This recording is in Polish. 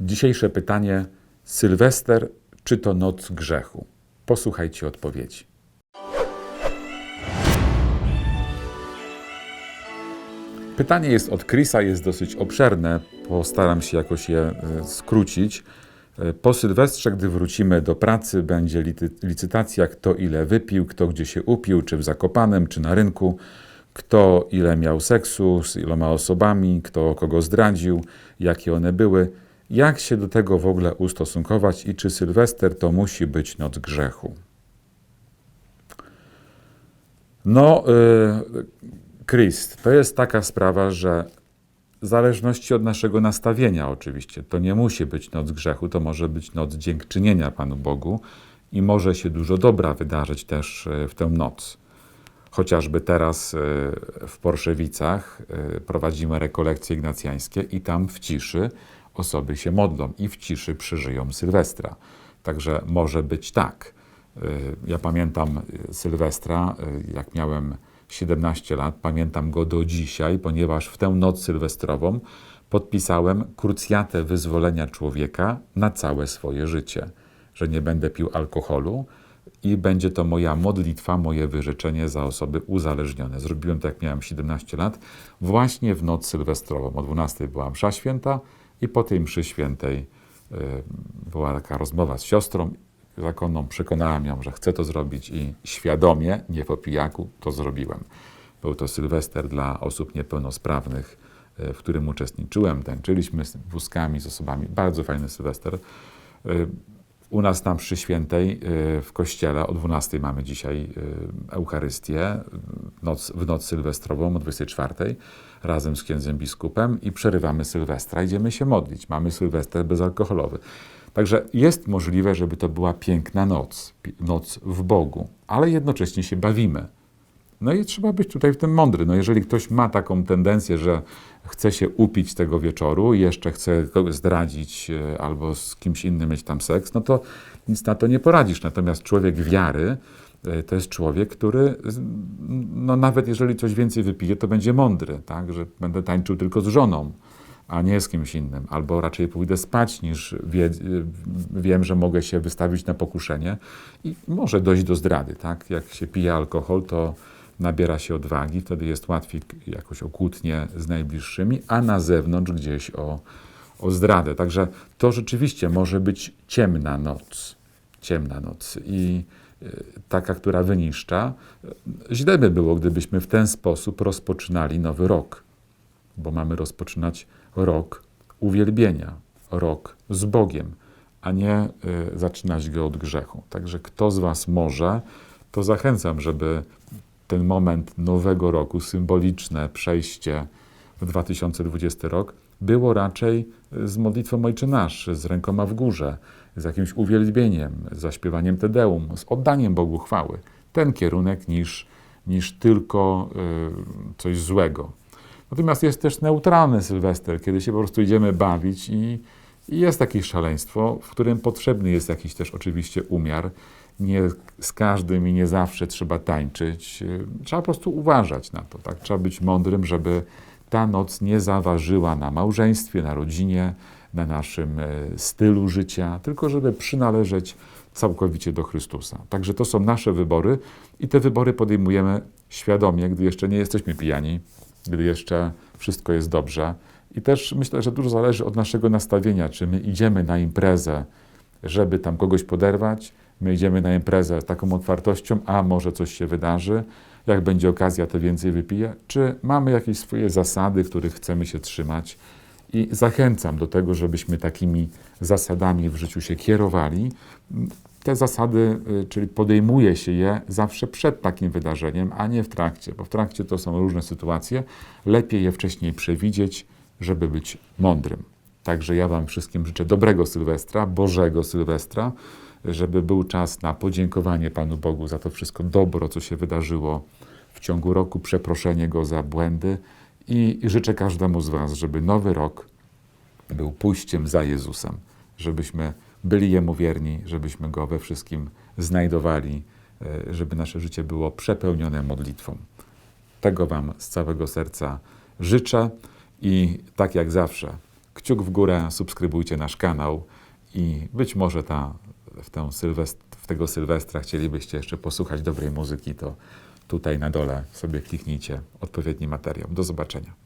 Dzisiejsze pytanie: Sylwester czy to noc grzechu? Posłuchajcie odpowiedzi. Pytanie jest od Chrisa, jest dosyć obszerne. Postaram się jakoś je e, skrócić. E, Po Sylwestrze, gdy wrócimy do pracy, będzie licytacja, kto ile wypił, kto gdzie się upił, czy w Zakopanem, czy na rynku, kto ile miał seksu, z iloma osobami, kto kogo zdradził, jakie one były, jak się do tego w ogóle ustosunkować i czy Sylwester to musi być noc grzechu. No, y, Chris, to jest taka sprawa, że w zależności od naszego nastawienia oczywiście, to nie musi być noc grzechu, to może być noc dziękczynienia Panu Bogu i może się dużo dobra wydarzyć też y, w tę noc. Chociażby teraz y, w Porszewicach prowadzimy rekolekcje ignacjańskie i tam w ciszy osoby się modlą i w ciszy przeżyją Sylwestra. Także może być tak. Y, Ja pamiętam y, Sylwestra, y, jak miałem 17 lat, pamiętam go do dzisiaj, ponieważ w tę noc sylwestrową podpisałem krucjatę wyzwolenia człowieka na całe swoje życie, że nie będę pił alkoholu i będzie to moja modlitwa, moje wyrzeczenie za osoby uzależnione. Zrobiłem to, jak miałem 17 lat, właśnie w noc sylwestrową. O 12 była msza święta i po tej mszy świętej y, była taka rozmowa z siostrą zakonną. Przekonałem ją, że chcę to zrobić i świadomie, nie po pijaku, to zrobiłem. Był to Sylwester dla osób niepełnosprawnych, y, w którym uczestniczyłem. Tańczyliśmy z wózkami, z osobami. Bardzo fajny Sylwester. U nas na mszy świętej y, w kościele o 12 mamy dzisiaj y, Eucharystię w noc, w noc sylwestrową o 24 razem z księdzem biskupem i przerywamy Sylwestra. Idziemy się modlić. Mamy Sylwester bezalkoholowy. Także jest możliwe, żeby to była piękna noc, noc w Bogu, ale jednocześnie się bawimy. No i trzeba być tutaj w tym mądry. No jeżeli ktoś ma taką tendencję, że chce się upić tego wieczoru jeszcze chce kogoś zdradzić e, albo z kimś innym mieć tam seks, no to nic na to nie poradzisz. Natomiast człowiek wiary e, to jest człowiek, który no nawet jeżeli coś więcej wypije, to będzie mądry, tak? Że będę tańczył tylko z żoną, a nie z kimś innym. Albo raczej pójdę spać, niż wie, wiem, że mogę się wystawić na pokuszenie i może dojść do zdrady, tak? Jak się pije alkohol, to nabiera się odwagi, wtedy jest łatwiej jakoś o kłótnię z najbliższymi, a na zewnątrz gdzieś o, o zdradę. Także to rzeczywiście może być ciemna noc. Ciemna noc i y, taka, która wyniszcza. Y, Źle by było, gdybyśmy w ten sposób rozpoczynali nowy rok, bo mamy rozpoczynać rok uwielbienia, rok z Bogiem, a nie y, zaczynać go od grzechu. Także kto z Was może, to zachęcam, żeby ten moment nowego roku, symboliczne przejście w 2020 rok, było raczej z modlitwą Ojcze Nasz, z rękoma w górze, z jakimś uwielbieniem, zaśpiewaniem Tedeum, z oddaniem Bogu chwały. Ten kierunek niż, niż tylko y, coś złego. Natomiast jest też neutralny Sylwester, kiedy się po prostu idziemy bawić i, i jest jakieś szaleństwo, w którym potrzebny jest jakiś też oczywiście umiar. Nie z każdym i nie zawsze trzeba tańczyć. Yy, Trzeba po prostu uważać na to. Tak? Trzeba być mądrym, żeby ta noc nie zaważyła na małżeństwie, na rodzinie, na naszym e, stylu życia, tylko żeby przynależeć całkowicie do Chrystusa. Także to są nasze wybory i te wybory podejmujemy świadomie, gdy jeszcze nie jesteśmy pijani, gdy jeszcze wszystko jest dobrze. I też myślę, że dużo zależy od naszego nastawienia, czy my idziemy na imprezę, żeby tam kogoś poderwać, my idziemy na imprezę z taką otwartością, a może coś się wydarzy, jak będzie okazja, to więcej wypiję, czy mamy jakieś swoje zasady, których chcemy się trzymać. I zachęcam do tego, żebyśmy takimi zasadami w życiu się kierowali. Te zasady, y, czyli podejmuje się je zawsze przed takim wydarzeniem, a nie w trakcie, bo w trakcie to są różne sytuacje. Lepiej je wcześniej przewidzieć, żeby być mądrym. Także ja Wam wszystkim życzę dobrego Sylwestra, Bożego Sylwestra, żeby był czas na podziękowanie Panu Bogu za to wszystko dobro, co się wydarzyło w ciągu roku, przeproszenie Go za błędy i życzę każdemu z Was, żeby nowy rok był pójściem za Jezusem, żebyśmy byli Jemu wierni, żebyśmy Go we wszystkim znajdowali, e, żeby nasze życie było przepełnione modlitwą. Tego Wam z całego serca życzę i tak jak zawsze kciuk w górę, subskrybujcie nasz kanał i być może ta, w, tę sylwest- w tego Sylwestra chcielibyście jeszcze posłuchać dobrej muzyki, to tutaj na dole sobie kliknijcie odpowiedni materiał. Do zobaczenia.